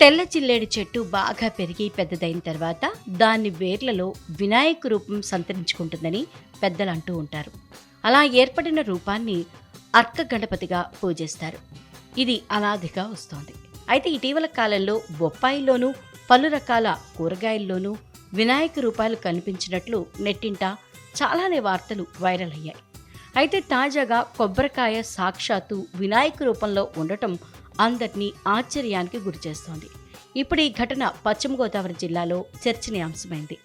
తెల్ల చిల్లేడు చెట్టు బాగా పెరిగి పెద్దదైన తర్వాత దాని వేర్లలో వినాయక రూపం సంతరించుకుంటుందని పెద్దలు అంటూ ఉంటారు. అలా ఏర్పడిన రూపాన్ని అర్క గణపతిగా పూజిస్తారు. ఇది అనాదిగా వస్తోంది. అయితే ఇటీవల కాలంలో బొప్పాయిలోనూ పలు రకాల కూరగాయల్లోనూ వినాయక రూపాయలు కనిపించినట్లు నెట్టింట చాలానే వార్తలు వైరల్ అయ్యాయి. అయితే తాజాగా కొబ్బరికాయ సాక్షాత్తు వినాయక రూపంలో ఉండటం అందరినీ ఆశ్చర్యానికి గురిచేస్తోంది. ఇప్పుడు ఈ ఘటన పశ్చిమ గోదావరి జిల్లాలో చర్చనీయాంశమైంది.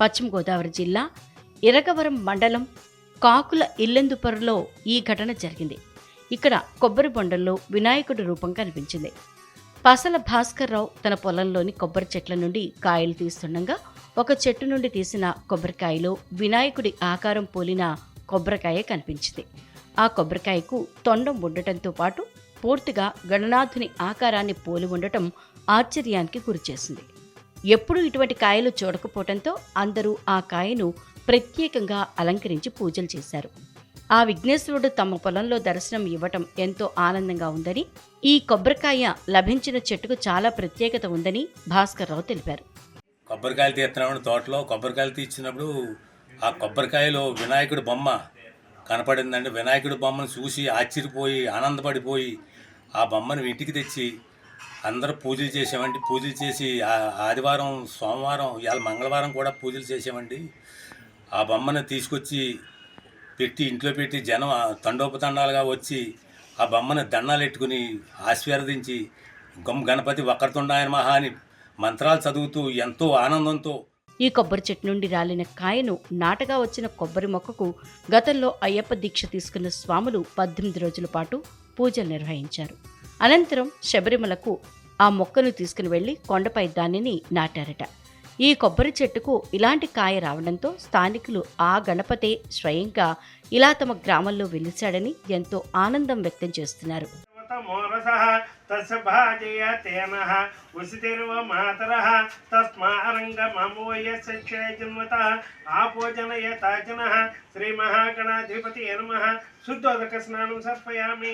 పశ్చిమ గోదావరి జిల్లా ఇరగవరం మండలం కాకుల ఇల్లెందుపరులో ఈ ఘటన జరిగింది. ఇక్కడ కొబ్బరి బొండల్లో వినాయకుడి రూపం కనిపించింది. పసల భాస్కర్రావు తన పొలంలోని కొబ్బరి చెట్ల నుండి కాయలు తీస్తుండగా ఒక చెట్టు నుండి తీసిన కొబ్బరికాయలో వినాయకుడి ఆకారం పోలిన కొబ్బరికాయ కనిపించింది. ఆ కొబ్బరికాయకు తొండం ఉండటంతో పాటు పూర్తిగా గణనాథుని ఆకారాన్ని పోలి ఉండటం ఆశ్చర్యానికి గురిచేసింది. ఎప్పుడూ ఇటువంటి కాయలు చూడకపోవడంతో అందరూ ఆ కాయను ప్రత్యేకంగా అలంకరించి పూజలు చేశారు. ఆ విఘ్నేశ్వరుడు తమ పొలంలో దర్శనం ఇవ్వటం ఎంతో ఆనందంగా ఉందని ఈ కొబ్బరికాయ లభించిన చెట్టుకు చాలా ప్రత్యేకత ఉందని భాస్కర్రావు తెలిపారు. కొబ్బరికాయలు తీస్తున్నాడు తోటలో. కొబ్బరికాయలు తీర్చినప్పుడు ఆ కొబ్బరికాయలో వినాయకుడి బొమ్మ కనపడిందండి. వినాయకుడి బొమ్మను చూసి ఆశ్చర్యపోయి ఆనందపడిపోయి ఆ బొమ్మను ఇంటికి తెచ్చి అందరూ పూజలు చేసామండి పూజలు చేసి ఆదివారం సోమవారం ఇవాళ మంగళవారం కూడా పూజలు చేసామండి ఆ బొమ్మను తీసుకొచ్చి పెట్టి ఇంట్లో పెట్టి జనం తండోపతండాలుగా వచ్చి ఆ బొమ్మను దండాలు ఎట్టుకుని ఆశీర్వదించి గమ్ గణపతి వక్రతుండాయన మహా అని మంత్రాలు చదువుతూ ఎంతో ఆనందంతో ఈ కొబ్బరి చెట్టు నుండి రాలిన కాయను నాటగా వచ్చిన కొబ్బరి మొక్కకు గతంలో అయ్యప్ప దీక్ష తీసుకున్న స్వాములు పద్దెనిమిది రోజుల పాటు పూజలు నిర్వహించారు. అనంతరం శబరిమలకు ఆ మొక్కను తీసుకుని వెళ్ళి కొండపై దానిని నాటారట. ఈ కొబ్బరి చెట్టుకు ఇలాంటి కాయ రావడంతో స్థానికులు ఆ గణపతే స్వయంగా ఇలా తమ గ్రామంలో వెలిశాడని ఎంతో ఆనందం వ్యక్తం చేస్తున్నారు. శ్రీ మహాగణాధిపతి స్నానం సర్పయామి